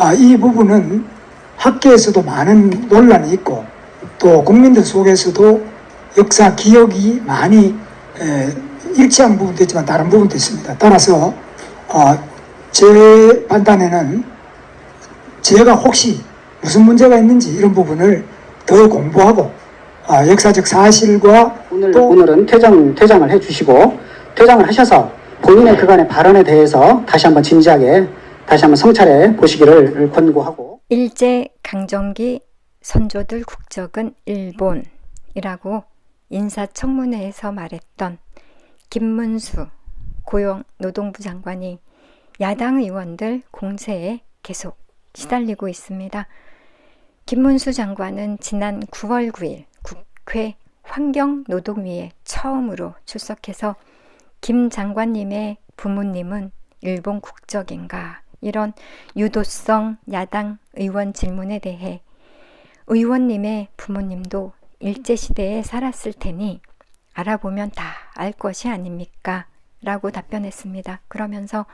아, 이 부분은 학계에서도 많은 논란이 있고 또 국민들 속에서도 역사 기억이 많이 에, 일치한 부분도 있지만 다른 부분도 있습니다. 따라서 어, 제 판단에는 제가 혹시 무슨 문제가 있는지 이런 부분을 더 공부하고 아, 역사적 사실과 오늘 또 오늘은 퇴장 퇴장을 해주시고 퇴장을 하셔서 본인의 그간의 발언에 대해서 다시 한번 진지하게 다시 한번 성찰해 보시기를 권고하고 일제 강점기 선조들 국적은 일본이라고 인사청문회에서 말했던 김문수 고용 노동부 장관이 야당 의원들 공세에 계속 시달리고 있습니다. 김문수 장관은 지난 9월 9일 국회 환경노동위에 처음으로 출석해서 김 장관님의 부모님은 일본 국적인가 이런 유도성 야당 의원 질문에 대해 의원님의 부모님도 일제시대에 살았을 테니 알아보면 다 알 것이 아닙니까? 라고 답변했습니다. 그러면서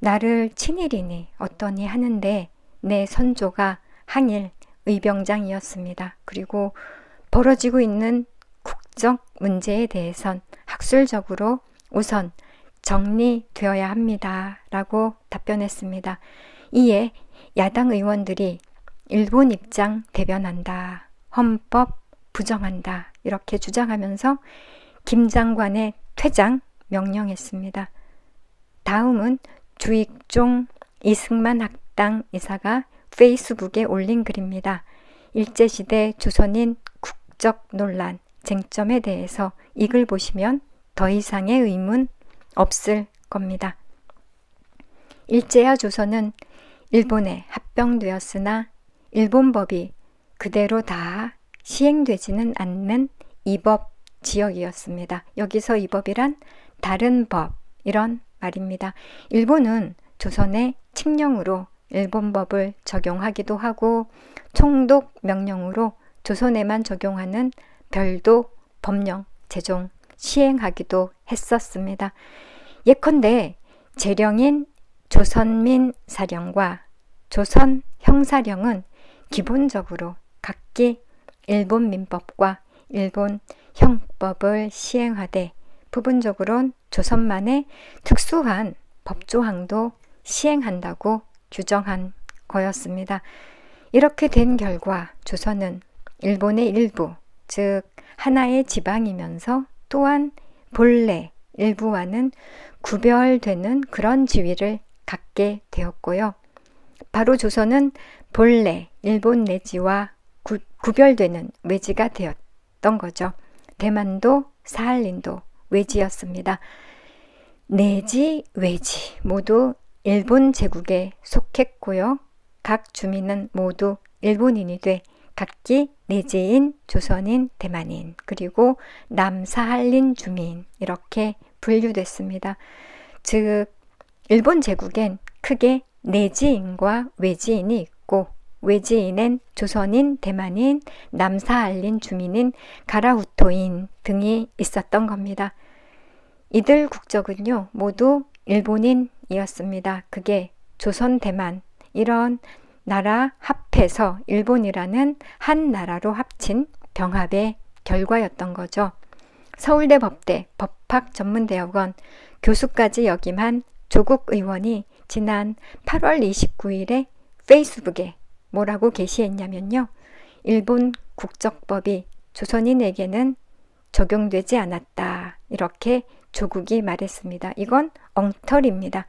나를 친일이니 어떠니 하는데 내 선조가 항일 의병장이었습니다. 그리고 벌어지고 있는 국적 문제에 대해선 학술적으로 우선 정리되어야 합니다. 라고 답변했습니다. 이에 야당 의원들이 일본 입장 대변한다. 헌법 부정한다. 이렇게 주장하면서 김 장관의 퇴장 명령했습니다. 다음은 주익종 이승만 학당 이사가 페이스북에 올린 글입니다. 일제시대 조선인 국적 논란 쟁점에 대해서 이 글 보시면 더 이상의 의문 없을 겁니다. 일제와 조선은 일본에 합병되었으나 일본법이 그대로 다 시행되지는 않는 이법 지역이었습니다. 여기서 이법이란 다른 법 이런 말입니다. 일본은 조선의 칙령으로 일본법을 적용하기도 하고 총독 명령으로 조선에만 적용하는 별도 법령 제정 시행하기도 했었습니다. 예컨대 재령인 조선민 사령과 조선 형사령은 기본적으로 각기 일본 민법과 일본 형법을 시행하되 부분적으론 조선만의 특수한 법조항도 시행한다고 규정한 거였습니다. 이렇게 된 결과 조선은 일본의 일부, 즉 하나의 지방이면서 또한 본래 일부와는 구별되는 그런 지위를 갖게 되었고요. 바로 조선은 본래 일본 내지와 구, 구별되는 외지가 되었던 거죠. 대만도 사할린도 외지였습니다. 내지, 외지 모두 일본 제국에 속했고요. 각 주민은 모두 일본인이 돼 각기 내지인, 조선인, 대만인, 그리고 남사할린 주민 이렇게 분류됐습니다. 즉 일본 제국엔 크게 내지인과 외지인이 있고 외지인엔 조선인, 대만인, 남사할린 주민인, 가라후토인 등이 있었던 겁니다. 이들 국적은요, 모두 일본인이었습니다. 그게 조선, 대만, 이런 나라 합해서 일본이라는 한 나라로 합친 병합의 결과였던 거죠. 서울대 법대 법학 전문대학원 교수까지 역임한 조국 의원이 지난 8월 29일에 페이스북에 뭐라고 게시했냐면요. 일본 국적법이 조선인에게는 적용되지 않았다. 이렇게 조국이 말했습니다. 이건 엉터리입니다.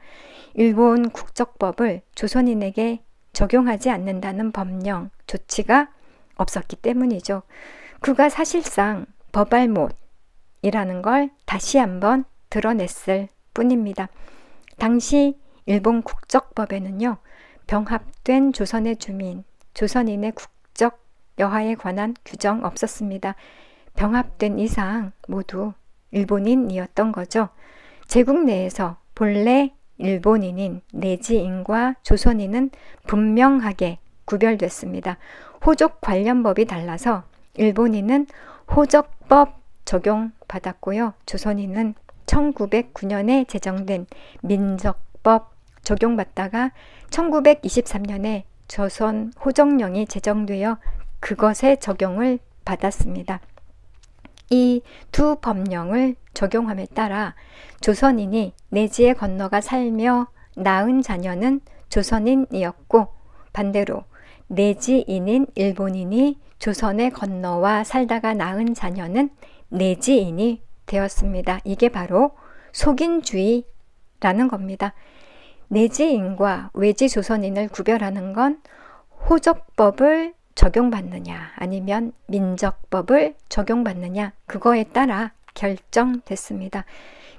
일본 국적법을 조선인에게 적용하지 않는다는 법령 조치가 없었기 때문이죠. 그가 사실상 법알못이라는 걸 다시 한번 드러냈을 뿐입니다. 당시 일본 국적법에는요, 병합된 조선의 주민, 조선인의 국적 여하에 관한 규정 없었습니다. 병합된 이상 모두 일본인이었던 거죠. 제국 내에서 본래 일본인인 내지인과 조선인은 분명하게 구별됐습니다. 호족 관련법이 달라서 일본인은 호적법 적용받았고요. 조선인은 1909년에 제정된 민적법 적용받다가 1923년에 조선 호정령이 제정되어 그것의 적용을 받았습니다. 이 두 법령을 적용함에 따라 조선인이 내지에 건너가 살며 낳은 자녀는 조선인이었고 반대로 내지인인 일본인이 조선에 건너와 살다가 낳은 자녀는 내지인이 되었습니다. 이게 바로 속인주의라는 겁니다. 내지인과 외지 조선인을 구별하는 건 호적법을 적용받느냐 아니면 민적법을 적용받느냐 그거에 따라 결정됐습니다.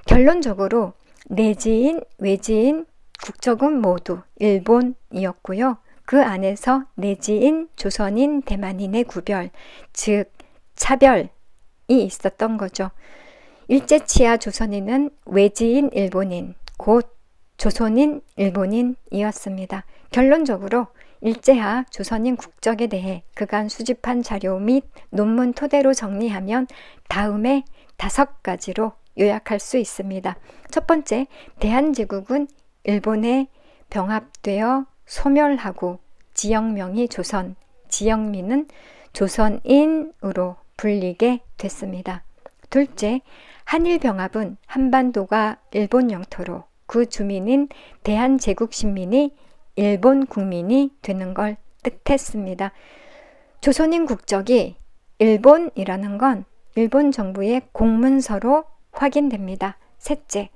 결론적으로 내지인, 외지인 국적은 모두 일본이었고요. 그 안에서 내지인, 조선인, 대만인의 구별, 즉 차별이 있었던 거죠. 일제치하 조선인은 외지인 일본인, 곧 조선인 일본인이었습니다. 결론적으로 일제하 조선인 국적에 대해 그간 수집한 자료 및 논문 토대로 정리하면 다음에 다섯 가지로 요약할 수 있습니다. 첫 번째, 대한제국은 일본에 병합되어 소멸하고 지역명이 조선, 지역민은 조선인으로 불리게 됐습니다. 둘째, 한일 병합은 한반도가 일본 영토로 그 주민인 대한제국 신민이 일본 국민이 되는 걸 뜻했습니다. 조선인 국적이 일본이라는 건 일본 정부의 공문서로 확인됩니다. 셋째,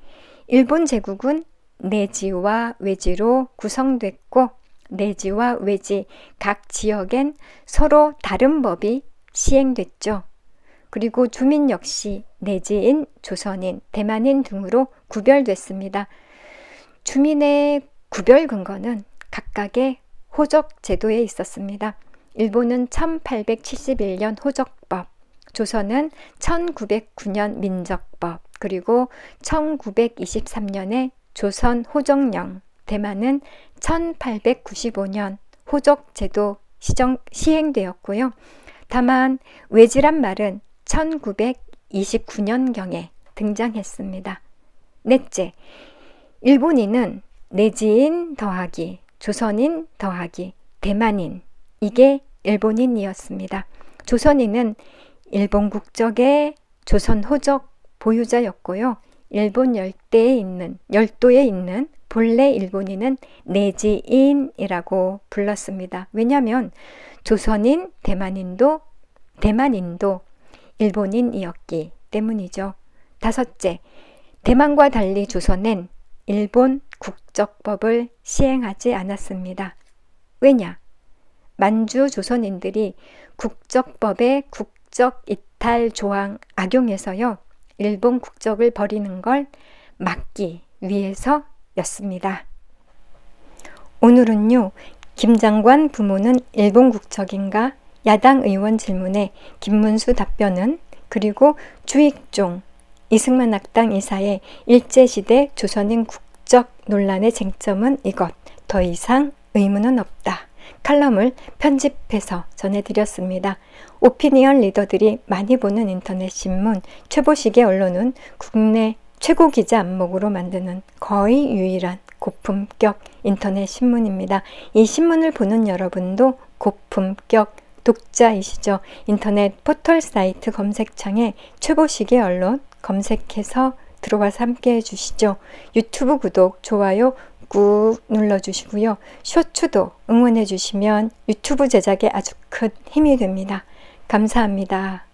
일본 제국은 내지와 외지로 구성됐고 내지와 외지 각 지역엔 서로 다른 법이 시행됐죠. 그리고 주민 역시 내지인, 조선인, 대만인 등으로 구별됐습니다. 주민의 구별 근거는 각각의 호적 제도에 있었습니다. 일본은 1871년 호적법, 조선은 1909년 민적법, 그리고 1923년에 조선 호정령, 대만은 1895년 호적 제도 시정, 시행되었고요. 다만 외지란 말은 1929년경에 등장했습니다. 넷째, 일본인은 내지인 더하기, 조선인 더하기, 대만인, 이게 일본인이었습니다. 조선인은 일본 국적의 조선 호적 보유자였고요. 일본 열대에 있는, 열도에 있는 본래 일본인은 내지인이라고 불렀습니다. 왜냐하면 조선인, 대만인도, 대만인도 일본인이었기 때문이죠. 다섯째, 대만과 달리 조선은 일본 국적법을 시행하지 않았습니다. 왜냐? 만주 조선인들이 국적법의 국적 이탈 조항 악용해서요. 일본 국적을 버리는 걸 막기 위해서였습니다. 오늘은요. 김 장관 부모는 일본 국적인가? 야당 의원 질문에 김문수 답변은 그리고 주익종 이승만 학당 이사의 일제시대 조선인 국적 논란의 쟁점은 이것. 더 이상 의문은 없다. 칼럼을 편집해서 전해드렸습니다. 오피니언 리더들이 많이 보는 인터넷 신문, 최보식의 언론은 국내 최고 기자 안목으로 만드는 거의 유일한 고품격 인터넷 신문입니다. 이 신문을 보는 여러분도 고품격 독자이시죠. 인터넷 포털 사이트 검색창에 최고식의 언론 검색해서 들어와서 함께 해주시죠. 유튜브 구독, 좋아요 꾹 눌러주시고요. 쇼츠도 응원해주시면 유튜브 제작에 아주 큰 힘이 됩니다. 감사합니다.